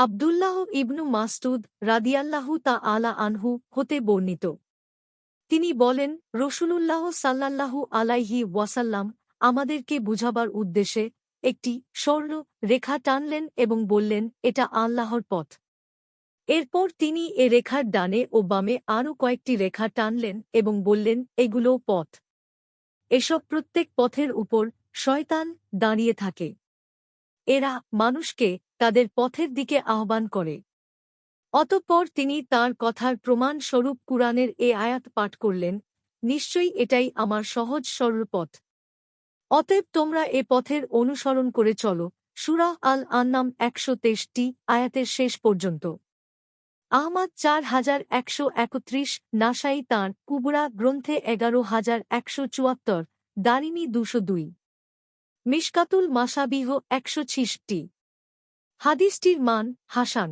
আবদুল্লাহ ইবনু মাসতুদ রাদিয়াল্লাহু তা আলা আনহু হতে বর্ণিত। তিনি বলেন, রসুলুল্লাহ সাল্লাল্লাহু আলাইহি ওয়াসাল্লাম আমাদেরকে বুঝাবার উদ্দেশ্যে একটি স্বর্ণ রেখা টানলেন এবং বললেন, এটা আল্লাহর পথ। এরপর তিনি এ রেখার ডানে ও বামে আরও কয়েকটি রেখা টানলেন এবং বললেন, এগুলোও পথ। এসব প্রত্যেক পথের উপর শয়তান দাঁড়িয়ে থাকে। এরা মানুষকে তাদের পথের দিকে আহ্বান করে। অতঃপর তিনি তার কথার প্রমাণ স্বরূপ কুরআনের এ আয়াত পাঠ করলেন, নিশ্চয়ই এটাই আমার সহজ সরল পথ। অতএব তোমরা এ পথের অনুসরণ করে চলো সুরাহ আল আন্নাম একশো তেইশটি আয়াতের শেষ পর্যন্ত। আহমাদ চার হাজার একশো একত্রিশ নাসাই তাঁর কুবরা গ্রন্থে এগারো হাজার একশো চুয়াত্তর, দারিমি দুশো দুই। মিশকাতুল মাসাবিহ একশো ছিষটি হাদিসটির মান হাসান।